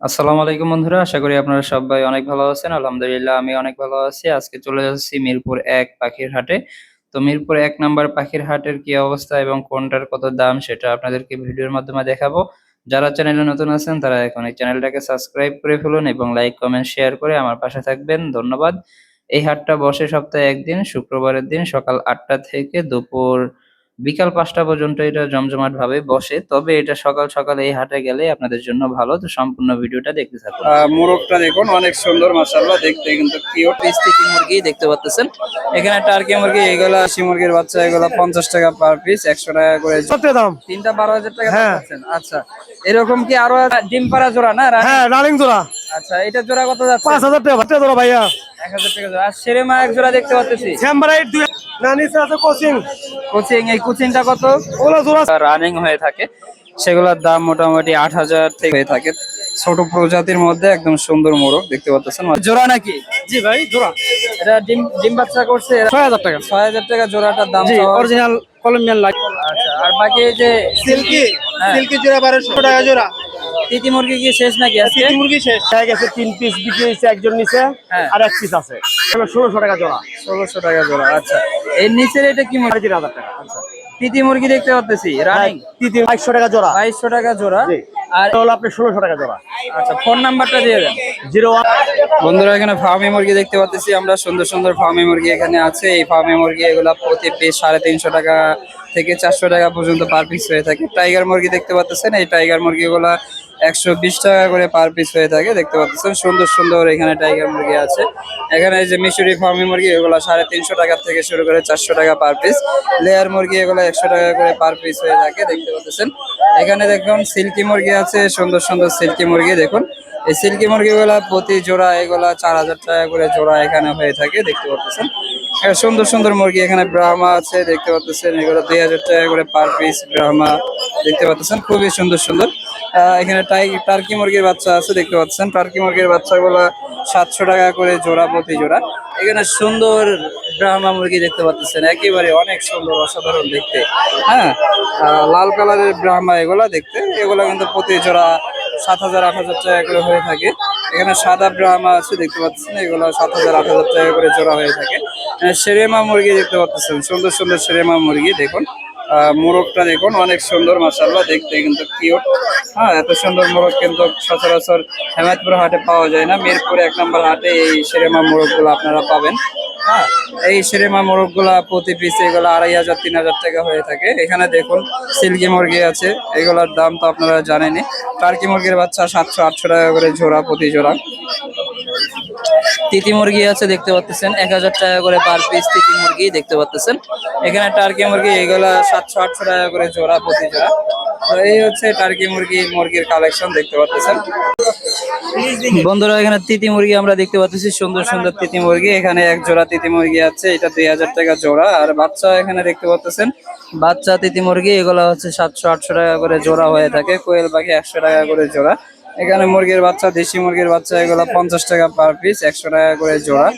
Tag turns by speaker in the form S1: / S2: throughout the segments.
S1: আসসালামু আলাইকুম বন্ধুরা, আশা করি আপনারা সবাই অনেক ভালো আছেন। আলহামদুলিল্লাহ, আমি অনেক ভালো আছি। আজকে চলে যাচ্ছি মিরপুর এক পাখির হাটে। তো মিরপুর এক নাম্বার পাখির হাটের কি অবস্থা এবং কোনটার কত দাম সেটা আপনাদেরকে ভিডিওর মাধ্যমে দেখাবো। যারা চ্যানেলে নতুন আছেন, তারা এখন এই চ্যানেলটাকে সাবস্ক্রাইব করে ফেলুন এবং লাইক, কমেন্ট, শেয়ার করে আমার পাশে থাকবেন। ধন্যবাদ। এই হাটটা বসে সপ্তাহে একদিন, শুক্রবারের দিন সকাল আটটা থেকে দুপুর বিকাল পাঁচটা পর্যন্ত এটা জমজমাট ভাবে বসে তবে এটা সকাল সকাল এই হাটে গেলে আপনাদের জন্য ভালো। তো সম্পূর্ণ ভিডিওটা দেখতে থাকুন। মোরগটা দেখুন অনেক সুন্দর মাশাআল্লাহ দেখতে কিন্তু কিউট স্টিকি মুরগি দেখতে পাচ্ছেন এখানে টার্কি মুরগি এগুলা দেশি মুরগির বাচ্চা এগুলা পঞ্চাশ টাকা পার পিস একশো টাকা করে।
S2: কত দাম।
S1: তিনটা বারো হাজার টাকা
S2: হ্যাঁ।
S1: পাচ্ছেন। আচ্ছা এরকম কি আরও ডিম পাড়া জোড়া না
S2: হ্যাঁ রানিং জোড়া।
S1: আচ্ছা এটা জোড়া কত যাচ্ছে?
S2: পাঁচ হাজার টাকা। ভাইয়া।
S1: এক হাজার টাকা জোড়া। আর সেরেমা এক জোড়া দেখতে পাচ্ছি।
S2: স্যাম্বারাইট দুই না নিচে আছে কোচিং।
S1: কোচিং এই কোচিংটা কত?
S2: ওগুলো জোড়া
S1: রানিং হয়ে থাকে। সেগুলোর দাম মোটামুটি আট হাজার থেকে হয়ে থাকে। ছোট প্রজাতির মধ্যে একদম সুন্দর মোরগ দেখতে পাচ্ছেন? জোড়া নাকি?
S2: জি ভাই জোড়া।
S1: এটা ডিম ডিম বাচ্চা করছে।
S2: ছয় হাজার টাকা।
S1: ছয় হাজার টাকা জোড়াটার দাম
S2: অরিজিনাল কলম্বিয়ান লাইট
S1: আচ্ছা আর বাকি যে
S3: সিল্কি
S1: হ্যাঁ।
S3: সিল্কি জোড়া বারোশো টাকা জোড়া।
S1: তিতি মুরগি কি শেষ নাকি আজকে?
S3: তিতি মুরগি শেষ।
S2: হয়ে গেছে তিন পিস বিক্রি হয়েছে একজন নিচে
S1: হ্যাঁ।
S2: আর এক পিস আছে। ষোলোশো টাকা জোড়া।
S1: ষোলোশো টাকা জোড়া আচ্ছা। এর নিচের এটা কি
S2: মনে তিন হাজার টাকা।
S1: আচ্ছা তিতি মুরগি দেখতে পাচ্ছি রানিং
S2: তিতি বাইশশো টাকা জোড়া।
S1: বাইশশো টাকা জোড়া।
S2: জি।
S1: আর
S2: হলো ষোলোশো টাকা
S1: আচ্ছা ফোন দিয়ে দেন।
S2: জিরো
S1: বন্ধুরা, এখানে মুরগি দেখতে পাচ্ছি আমরা। সুন্দর সুন্দর মুরগি এখানে আছে। এই মুরগি এগুলা প্রতি পিস সাড়ে তিনশো টাকা থেকে চারশো টাকা পর্যন্ত হয়ে থাকে। টাইগার মুরগি দেখতে পাচ্ছেন। এই টাইগার একশো বিশ টাকা করে পার পিস হয়ে থাকে, দেখতে পাচ্ছেন। সুন্দর সুন্দর এখানে টাইগার মুরগি আছে। এখানে যে মিশরি ফার্মি মুরগি, এগুলো সাড়ে তিনশো টাকা থেকে শুরু করে চারশো টাকা পার পিস লেয়ার মুরগি এগুলো একশো টাকা করে পার পিস হয়ে থাকে, দেখতে পাচ্ছেন। এখানে দেখুন সিল্কি মুরগি আছে, সুন্দর সুন্দর সিল্কি মুরগি, দেখুন। এই সিল্কি মুরগিগুলা প্রতি জোড়া এগুলা চার হাজার টাকা করে জোড়া এখানে হয়ে থাকে, দেখতে পাচ্ছেন। সুন্দর সুন্দর মুরগি, এখানে ব্রাহ্মা আছে, দেখতে পাচ্ছেন। এগুলো দুই হাজার টাকা করে পার পিস ব্রাহ্মা, দেখতে পাচ্ছেন। খুবই সুন্দর সুন্দর। এখানে টার্কি মুরগির বাচ্চা আছে, দেখতে পাচ্ছেন। টার্কি মুরগির বাচ্চাগুলো সাতশো টাকা করে জোড়া, প্রতি জোড়া। এখানে সুন্দর ব্রাহ্মা মুরগি দেখতে পাচ্ছেন। একেবারে অনেক সুন্দর, অসাধারণ দেখতে। হ্যাঁ? লাল কালারের ব্রাহ্মা এগুলা দেখতে। এগুলা কিন্তু প্রতি জোড়া সাত হাজার, আট হাজার টাকা করে হয়ে থাকে। এখানে সাদা ব্রাহ্মা আছে, দেখতে পাচ্ছেন। এগুলো সাত হাজার, আট হাজার টাকা করে জোড়া হয়ে থাকে। সেরেমা মুরগি দেখতে পাচ্ছেন। সুন্দর সুন্দর সেরেমা মুরগি, দেখুন। মোরগটা দেখুন, অনেক সুন্দর মাসাল্লাহ দেখতে কিন্তু কিউট হ্যাঁ এত সুন্দর মোরগ কিন্তু সচরাচর হেমায়তপুর হাটে পাওয়া যায় না। মিরপুর এক নম্বর হাটে এই সেরেমা মোরগগুলো আপনারা পাবেন। হ্যাঁ এই সেরেমা মোরগগুলা প্রতি পিস এগুলো আড়াই হাজার, তিন হাজার টাকা হয়ে থাকে। এখানে দেখুন, সিল্কি মুরগি আছে। এগুলোর দাম তো আপনারা জানেনই। টার্কি মুরগির বাচ্চা সাতশো, আটশো টাকা করে জোড়া, প্রতি জোড়া। তিতি মুরগি আছে, দেখতে পাচ্ছেন এক হাজার টাকা করে পার পিস তিতি মুরগি দেখতে পাচ্ছেন এখানে টার্কি মুরগি, এগুলা সাতশো, আটশো টাকা করে জোড়া, প্রতি জোড়া। তো এই হচ্ছে টার্কি মুরগি, মুরগির কালেকশন দেখতে পাচ্ছেন বন্ধুরা, এখানে তিতি মুরগি আমরা দেখতে পাচ্ছি সুন্দর সুন্দর তিতি মুরগি। এখানে এক জোড়া তিতি মুরগি আছে, এটা দুই হাজার টাকা জোড়া। আর বাচ্চা এখানে দেখতে পাচ্ছেন বাচ্চা তিতি মুরগি, এগুলো হচ্ছে সাতশো, আটশো টাকা করে জোড়া হয়ে থাকে। কোয়েল পাখি একশো টাকা করে জোড়া। এখানে মুরগির বাচ্চা, দেশি মুরগির বাচ্চা, এগুলো পঞ্চাশ টাকা পার পিস একশো টাকা করে জোড়া।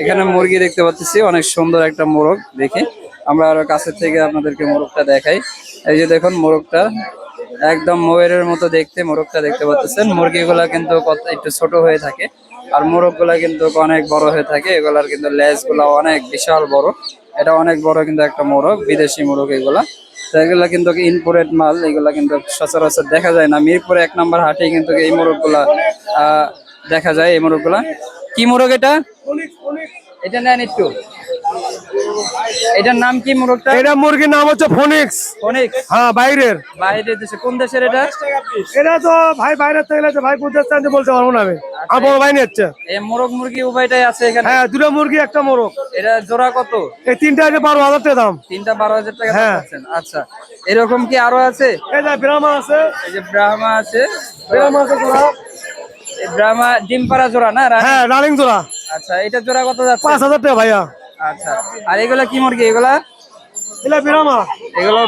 S1: এখানে মুরগি দেখতে পাচ্ছি, অনেক সুন্দর একটা মোরগ, দেখি। আমরা আরও কাছের থেকে আপনাদেরকে মোরগটা দেখাই। এই যে দেখুন মোরগটা, একদম ময়ূরের মতো দেখতে মোরগটা দেখতে পাচ্ছেন। মুরগিগুলা কিন্তু কত, একটু ছোট হয়ে থাকে, আর মোরগগুলা কিন্তু অনেক বড় হয়ে থাকে। এগুলার কিন্তু লেজগুলা অনেক বিশাল বড়। এটা অনেক বড় কিন্তু একটা মোরগ, বিদেশি মোরগ এগুলা। তো এগুলা কিন্তু ইনপুরেট মাল, এগুলা কিন্তু সচরাচর দেখা যায় না। মিরপুর এক নম্বর হাটে কিন্তু এই মোরগগুলা দেখা যায় এই মোরগগুলা। কি মোরগ এটা? এটা নেন একটু। এটার নাম কি মুরগটা
S2: এটা মুরগির নাম হচ্ছে ফোনিক্স।
S1: অনেক
S2: হ্যাঁ বাইরের।
S1: বাইরের দেশে কোন দেশের এটা?
S2: এটা তো ভাই বাইরের থেকে লাগছে ভাই কোথায় চাইতে বলতে পারব না আমি। আমার ভাই নিচ্ছে
S1: এই মোরগ মুরগি উভয়টাই আছে এখানে?
S2: হ্যাঁ দুটো মুরগি একটা মোরগ
S1: এটা জোড়া কত?
S2: এই তিনটা আছে বারো হাজার টাকা দাম।
S1: তিনটা বারো হাজার টাকা
S2: হ্যাঁ।
S1: আচ্ছা এরকম কি আরও আছে?
S2: এই যে ব্রাহ্মা আছে।
S1: এই যে ব্রাহ্মা আছে।
S2: ব্রাহ্মা আছে জোড়া।
S1: এই ব্রাহ্মা ডিম পাড়া জোড়া না
S2: হ্যাঁ রানিং জোড়া।
S1: আচ্ছা এটা জোড়া কত যাচ্ছে?
S2: পাঁচ হাজার টাকা ভাইয়া।
S1: আচ্ছা। আর এগুলা কি মুরগি? এগুলা? এগুলা
S2: বিরামা এগুলো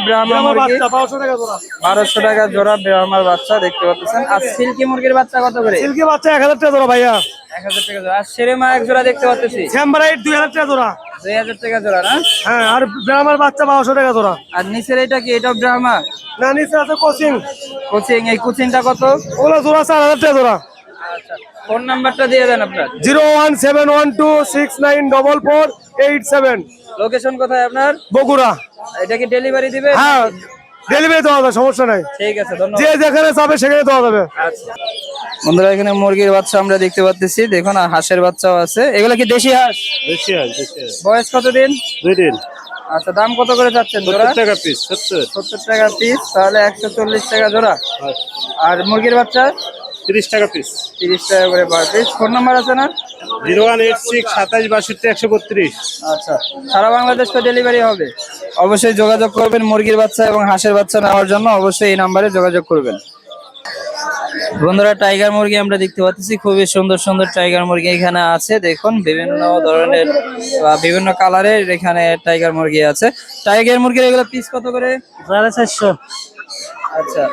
S2: টাকা জোড়া।
S1: বাচ্চা দেখতে পাচ্ছেন। আর সিল্কি মুরগির বাচ্চা কত
S2: টাকা জোড়া ভাইয়া।
S1: এক দেখতে পাচ্ছি।
S2: টাকা জোড়া।
S1: 2000 টাকা জোড়া
S2: হ্যাঁ আর ব্রাহ্মার বাচ্চা টাকা
S1: আর নিচের এটা কি? এটা ব্রাহ্মা?
S2: না নিচে আছে কোচিং।
S1: কোচিং এই কোচিংটা কত?
S2: ওগুলো জোড়া 4000 টাকা জোড়া।
S1: আচ্ছা। ফোন নাম্বারটা দিয়ে দেন আপনার।
S2: 017126944 এইট সেভেন।
S1: লোকেশন কোথায় আপনার?
S2: বগুড়া।
S1: এটা কি ডেলিভারি দিবে?
S2: হ্যাঁ ডেলিভারি দেওয়া যাবে সমস্যা নাই।
S1: ঠিক আছে ধন্যবাদ।
S2: যে যেখানে যাবে সেখানে দেওয়া যাবে।
S1: আচ্ছা। বন্ধুরা এখানে মুরগির বাচ্চা আমরা দেখতে পাচ্ছি দেখুন আর হাঁসের বাচ্চাও আছে। এগুলো কি দেশি হাঁস?
S3: বেশি হয়
S1: বয়স কতদিন?
S3: দুই দিন।
S1: আচ্ছা দাম কত করে জোড়া?
S3: সত্তর টাকা পিস সত্তর।
S1: সত্তর টাকা পিস তাহলে একশো চল্লিশ টাকা জোড়া।
S3: আর
S1: মুরগির বাচ্চা?
S3: তিরিশ টাকা পিস
S1: তিরিশ টাকা করে পার পিস ফোন নাম্বার আছে না?
S3: জিরো ওয়ান এইট সিক্স সাতাশ বাষট্টি একশো বত্রিশ।
S1: আচ্ছা। সারা বাংলাদেশ তো ডেলিভারি হবে। অবশ্যই যোগাযোগ করবেন মুরগির বাচ্চা এবং হাঁসের বাচ্চা নেওয়ার জন্য। অবশ্যই এই নাম্বারে যোগাযোগ করবেন। বন্ধুরা টাইগার মুরগি আমরা দেখতে পাচ্ছি। খুবই সুন্দর সুন্দর টাইগার মুরগি এখানে আছে। দেখুন বিভিন্ন ধরনের বা বিভিন্ন কালারের এখানে টাইগার মুরগি আছে। টাইগার মুরগির এগুলো পিস কত করে?
S2: সাড়ে চারশো।
S1: আচ্ছা।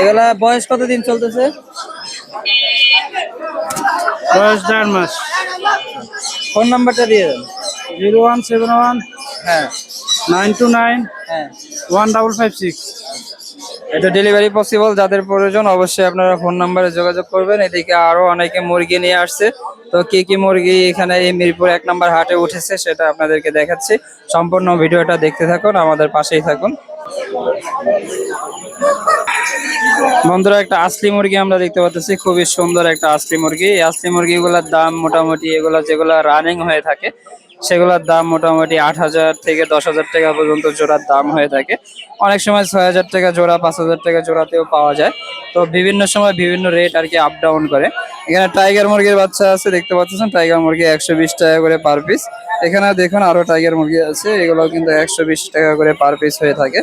S1: এগুলা বয়স কতদিন চলতেছে?
S2: বয়স দেড় মাস
S1: ফোন নাম্বারটা দিয়ে দেন।
S2: জিরো ওয়ান সেভেন ওয়ান
S1: হ্যাঁ।
S2: নাইন টু নাইন
S1: হ্যাঁ।
S2: ওয়ান ডাবল ফাইভ সিক্স
S1: এটা ডেলিভারি পসিবল যাদের প্রয়োজন অবশ্যই আপনারা ফোন নাম্বারে যোগাযোগ করবেন। এদিকে আরও অনেকে মুরগি নিয়ে আসছে। তো কি কি মুরগি এখানে এই মিরপুর এক নাম্বার হাটে উঠেছে সেটা আপনাদেরকে দেখাচ্ছি। সম্পূর্ণ ভিডিওটা দেখতে থাকুন আমাদের পাশেই থাকুন। বন্ধুরা, একটা আসলি মুরগি আমরা দেখতে পাচ্ছি। খুবই সুন্দর একটা আসলি মুরগি। এই আসলি মুরগিগুলোর দাম মোটামুটি এগুলো যেগুলো রানিং হয়ে থাকে, সেগুলোর দাম মোটামুটি আট হাজার থেকে দশ হাজার টাকা পর্যন্ত জোড়ার দাম হয়ে থাকে। অনেক সময় ছয় হাজার টাকা জোড়া, পাঁচ হাজার টাকা জোড়াতেও পাওয়া যায়। তো বিভিন্ন সময় বিভিন্ন রেট আর কি আপ ডাউন করে। এখানে টাইগার মুরগির বাচ্চা আছে, দেখতে পাচ্ছেন? টাইগার মুরগি একশো বিশ টাকা করে পার পিস এখানে দেখুন আরও টাইগার মুরগি আছে এগুলো কিন্তু একশো বিশ টাকা করে পার পিস হয়ে থাকে।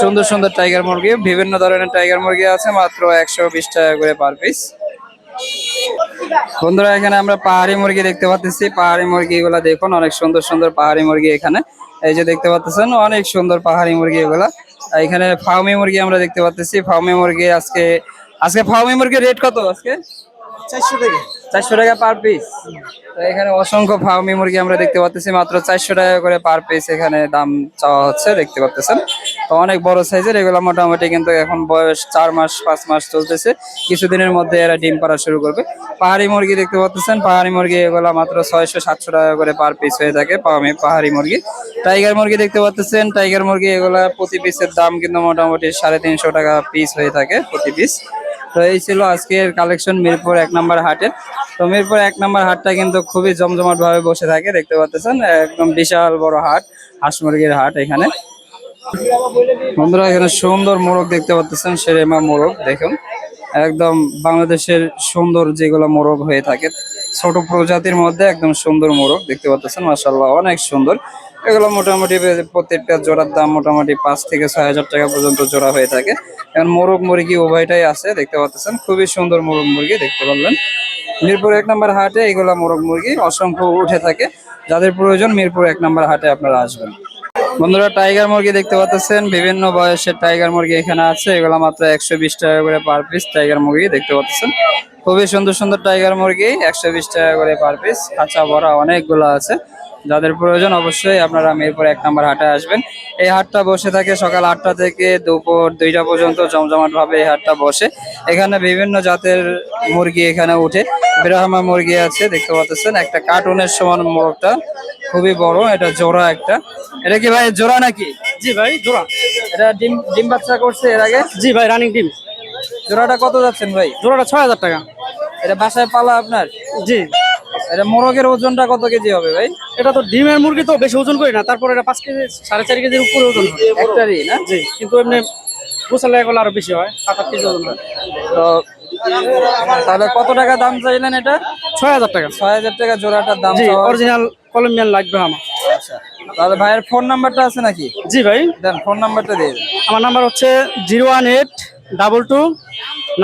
S1: সুন্দর সুন্দর টাইগার মুরগি, বিভিন্ন ধরনের টাইগার মুরগি আছে, মাত্র একশো বিশ টাকা করে পার পিস বন্ধুরা, এখানে আমরা পাহাড়ি মুরগি দেখতে পাচ্ছি, পাহাড়ি মুরগি এগুলা দেখুন, অনেক সুন্দর সুন্দর পাহাড়ি মুরগি এখানে। এই যে দেখতে পাচ্ছেন, অনেক সুন্দর পাহাড়ি মুরগি এগুলা এখানে ফার্মি মুরগি আমরা দেখতে পাচ্ছি ফার্মি মুরগি আজকে আজকে ফার্মি মুরগির রেট কত আজকে?
S2: চারশো টাকা।
S1: চারশো টাকা পার পিস তো এখানে অসংখ্য ফার্মি মুরগি আমরা দেখতে পাচ্ছি মাত্র চারশো টাকা করে পার পিস এখানে দাম চাওয়া হচ্ছে, দেখতে পাচ্ছেন তো অনেক বড় সাইজের, এগুলো মোটামুটি কিন্তু এখন বয়স চার মাস, পাঁচ মাস চলতেছে। কিছুদিনের মধ্যে এরা ডিম পাড়া শুরু করবে। পাহাড়ি মুরগি দেখতে পাচ্ছেন পাহাড়ি মুরগি এগুলো মাত্র ছয়শো, সাতশো টাকা করে পার পিস হয়ে থাকে পাহাড়ি পাহাড়ি মুরগি। টাইগার মুরগি দেখতে পাচ্ছেন টাইগার মুরগি এগুলা প্রতি পিসের দাম কিন্তু মোটামুটি সাড়ে তিনশো টাকা পিস হয়ে থাকে প্রতি পিস তো এই ছিল আজকের কালেকশন মিরপুর এক নম্বর হাটের তো মিরপুর এক নম্বর হাটটা কিন্তু খুবই জমজমাট ভাবে বসে থাকে, দেখতে পাচ্ছেন, একদম বিশাল বড় হাট, হাঁস মুরগির হাট এখানে। বন্ধুরা, এখানে সুন্দর মোরগ দেখতে পাচ্ছেন, সেরেমা মোরগ, দেখুন। একদম বাংলাদেশের সুন্দর যেগুলো মোরগ হয়ে থাকে, ছোট প্রজাতির মধ্যে একদম সুন্দর মোরগ দেখতে পাচ্ছেন মাসাল্লাহ অনেক সুন্দর। এগুলো মোটামুটি প্রত্যেকটা জোড়ার দাম মোটামুটি পাঁচ থেকে ছয় হাজার টাকা পর্যন্ত জোড়া হয়ে থাকে। এখন মোরগ মুরগি উভয়টাই আছে, দেখতে পাচ্ছেন, খুবই সুন্দর মোরগ মুরগি, দেখতে পারলেন। মিরপুর এক নম্বর হাটে এগুলা মোরগ মুরগি অসংখ্য উঠে থাকে। যাদের প্রয়োজন মিরপুর এক নম্বর হাটে আপনারা আসবেন। বন্ধুরা, টাইগার মুরগি দেখতে পাচ্ছেন। বিভিন্ন বয়সের টাইগার মুরগি এখানে আছে। এগুলো মাত্র একশো বিশ টাকা করে পার পিস টাইগার মুরগি দেখতে পাচ্ছেন। খুবই সুন্দর সুন্দর টাইগার মুরগি, একশো বিশ টাকা করে পার পিস কাঁচা ভরা অনেকগুলো আছে। যাদের প্রয়োজন অবশ্যই আপনারা মিরপুর এক নম্বর হাটে আসবেন। এই হাটটা বসে থাকে সকাল আটটা থেকে দুপুর দুইটা পর্যন্ত জমজমাট ভাবে এই হাটটা বসে। এখানে বিভিন্ন জাতের মুরগি এখানে উঠে। ব্রাহ্মা মুরগি আছে দেখতে পাচ্ছেন একটা কার্টুনের সমান মোরগটা খুবই বড় এটা জোড়া একটা। এটা কি ভাই জোড়া নাকি?
S2: জি ভাই জোড়া।
S1: এটা ডিম ডিম বাচ্চা করছে এর আগে?
S2: জি ভাই রানিং ডিম।
S1: জোড়াটা কত যাচ্ছেন ভাই?
S2: জোড়াটা ছয় হাজার টাকা।
S1: এটা বাসায় পালা আপনার?
S2: জি।
S1: এটা মোরগের ওজনটা কত কেজি হবে ভাই?
S2: এটা তো ডিমের মুরগি তো বেশি ওজন করি না তারপর এটা পাঁচ কেজি সাড়ে চার কেজির উপরে ওজন
S1: একটারই না?
S2: জি কিন্তু এমনি গোসালে এগুলো আরও বেশি হয় সাত আট কেজি ওজন হয়।
S1: তো তাহলে কত টাকা দাম চাইলেন এটা?
S2: ছয় হাজার টাকা।
S1: ছয় হাজার টাকা জোড়াটার দাম।
S2: অরিজিনাল কলম্বিয়ান লাগবে আমার
S1: আচ্ছা তাহলে ভাইয়ের ফোন নাম্বারটা আছে নাকি?
S2: জি ভাই।
S1: দেন ফোন নাম্বারটা দিয়ে
S2: আমার নাম্বার হচ্ছে zero one eight double two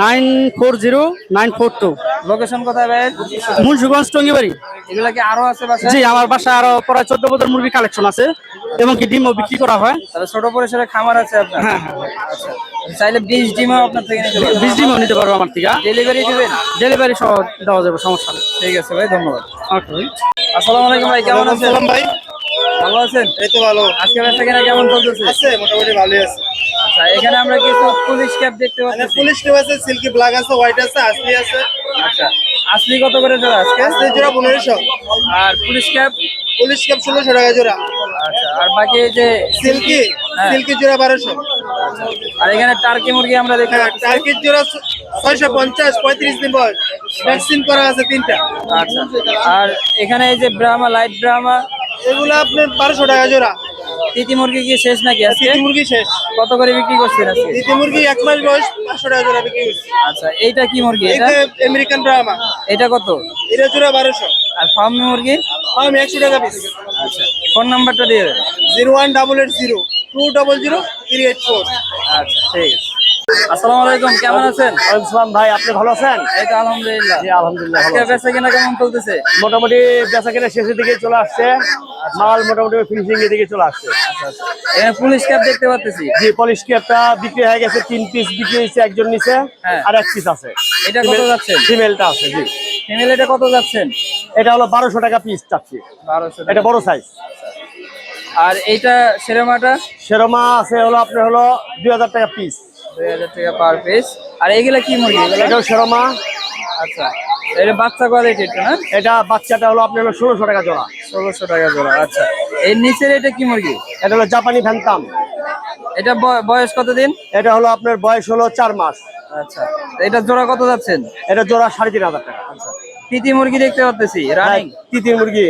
S2: nine four zero nine four two.
S1: Location কোথায় ভাইয়ের
S2: মুন্সিগঞ্জ টঙ্গিবাড়ি।
S1: এগুলা কি আরও আছে
S2: জি আমার বাসায় আরও প্রায় চোদ্দ বছর মুরগি কালেকশন আছে এবং কি ডিমও বিক্রি করা হয়।
S1: তাহলে ছোট পরিসরে খামার আছে আপনার?
S2: হ্যাঁ
S1: আচ্ছা। চাইলে বিশ ডিমও আপনার থেকে নিতে
S2: বিশ ডিমও নিতে পারব আমার থেকে।
S1: ডেলিভারি দিবেন?
S2: ডেলিভারি সহ দেওয়া যাবে সমস্যা নেই।
S1: ঠিক আছে ভাই ধন্যবাদ।
S2: ওকে
S1: আসসালামু আলাইকুম ভাই কেমন আছেন?
S3: ভাই।
S1: ভালো আছেন?
S3: এই তো ভালো।
S1: আজকে ব্যবসা কেনা কেমন চলতেছে?
S3: আছে মোটামুটি ভালোই আছে।
S1: আচ্ছা এখানে আমরা কিছু পুলিশ ক্যাপ দেখতে
S3: মানে
S1: পাচ্ছি।
S3: পুলিশ কেউ আছে সিল্কি ব্ল্যাক আছে হোয়াইট আছে আসলি আছে।
S1: আচ্ছা আসলি কত করে জোড়া আজকে?
S3: আসলি জোড়া পনেরোশো।
S1: আর পুলিশ ক্যাপ?
S3: পুলিশ ক্যাপ ষোলোশো টাকা জোড়া।
S1: আচ্ছা আর বাকি যে
S3: সিল্কি
S1: হ্যাঁ।
S3: সিল্কি জোড়া বারোশো।
S1: আর এখানে টার্কি মুরগি আমরা দেখতে
S3: হ্যাঁ টার্কির জোড়া ছয়শো পঞ্চাশ পঁয়ত্রিশ দিন বয়স। ভ্যাকসিন করা আছে তিনটা।
S1: আচ্ছা আর এখানে এই যে ব্রাহ্মা লাইট ব্রাহ্মা
S3: এগুলো আপনার বারোশো টাকা জোড়া।
S1: তিতি মুরগি কি শেষ নাকি আজকে?
S3: তিতি মুরগি শেষ।
S1: কত করে বিক্রি করছেন আজকে?
S3: তিতি মুরগি এক মাস বয়স পাঁচশো টাকা জোড়া বিক্রি করছে।
S1: আচ্ছা এইটা কি মুরগি এটা?
S3: আমেরিকান ড্রামা
S1: এটা কত?
S3: এটা জোড়া বারোশো।
S1: আর ফার্মি মুরগি?
S3: আমি একশো টাকা পিস
S1: আচ্ছা ফোন নাম্বারটা দিয়ে দেন।
S3: Zero one double eight zero two double zero three eight four.
S1: আচ্ছা ঠিক আছে। আসসালামু আলাইকুম কেমন আছেন?
S2: আসসালাম ভাই আপনি ভালো আছেন?
S1: এই তো আলহামদুলিল্লাহ।
S2: জি আলহামদুলিল্লাহ ভালো
S1: আজকে বেচা কিনা কেমন চলতেছে?
S2: মোটামুটি বেচা কেনা শেষের দিকে চলে আসছে। মাল মোটামুটি ফিনিশিং এর দিকে চলে আসছে।
S1: এখানে পুলিশ ক্যাপ দেখতে পাচ্ছি
S2: জি পলিশ ক্যাপটা বিক্রি হয়ে গেছে তিন পিস বিক্রি হয়েছে একজন নিচে
S1: হ্যাঁ।
S2: আর এক পিস আছে।
S1: এটা কত যাচ্ছেন?
S2: ফিমেলটা আছে জি।
S1: ফিমেল এটা কত যাচ্ছেন?
S2: এটা হলো বারোশো টাকা পিস চাচ্ছি।
S1: বারোশো
S2: এটা বড় সাইজ
S1: আর এইটা সেরেমাটা?
S2: সেরমা আছে হলো আপনার হলো দুই হাজার টাকা পিস
S1: দুই হাজার টাকা পার পিস আর এগুলা কি মুরগি? এগুলা
S2: সেরমা।
S1: আচ্ছা। এটা বাচ্চা কোয়ালিটি এটা না?
S2: এটা বাচ্চাটা হলো আপনার হলো ষোলোশো টাকা জোড়া।
S1: ষোলোশো টাকা জোড়া আচ্ছা। এর নিচের এটা কি মুরগি?
S2: এটা হলো জাপানি ফ্যান্টাম।
S1: এটা বয়স কতদিন?
S2: এটা হলো আপনার বয়স হলো চার মাস।
S1: আচ্ছা। এটা জোড়া কত যাচ্ছেন?
S2: এটা জোড়া সাড়ে তিন হাজার টাকা।
S1: আচ্ছা। তিতি মুরগি দেখতে পাচ্ছি রানিং
S2: তিতির মুরগি।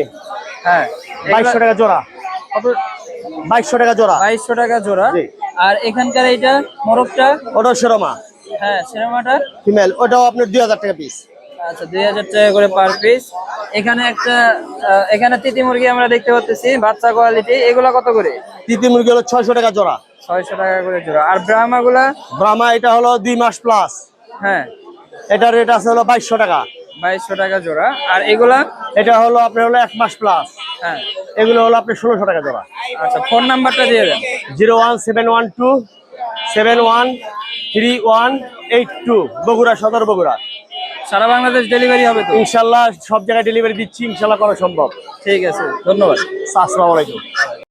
S1: হ্যাঁ।
S2: বাইশশো টাকা জোড়া।
S1: কত
S2: বাইশশো টাকা জোড়া।
S1: বাইশশো টাকা জোড়া। আর এখানকার এইটা মোরগটা?
S2: ওটাও সেরমা।
S1: হ্যাঁ সিনেমাটা
S2: ফিমেল। ওটাও আপনার দুই হাজার টাকা পিস
S1: আচ্ছা দুই হাজার টাকা করে পার পিস এখানে একটা এখানে তিতি মুরগি আমরা দেখতে পাচ্ছি বাচ্চা কোয়ালিটি এগুলা কত করে?
S2: তিতি মুরগি হলো ছয়শো টাকা জোড়া।
S1: ছয়শো টাকা করে জোড়া। আর ব্রাহ্মা গুলা
S2: ব্রাহ্মা এটা হলো দুই মাস প্লাস
S1: হ্যাঁ।
S2: এটার রেট আছে হলো বাইশশো টাকা।
S1: বাইশশো টাকা জোড়া। আর এগুলা?
S2: এটা হলো আপনার হলো এক মাস প্লাস
S1: হ্যাঁ।
S2: এগুলো হলো আপনার ষোলোশো টাকা জোড়া।
S1: আচ্ছা ফোন নাম্বারটা দিয়ে দেন।
S2: Zero one seven one two seven one three one eight two Bogura Sadar Bogura.
S1: সারা বাংলাদেশ ডেলিভারি হবে তো?
S2: ইনশাল্লাহ সব জায়গায় ডেলিভারি দিচ্ছি ইনশাল্লাহ করা সম্ভব।
S1: ঠিক আছে ধন্যবাদ।
S2: আসসালামু আলাইকুম।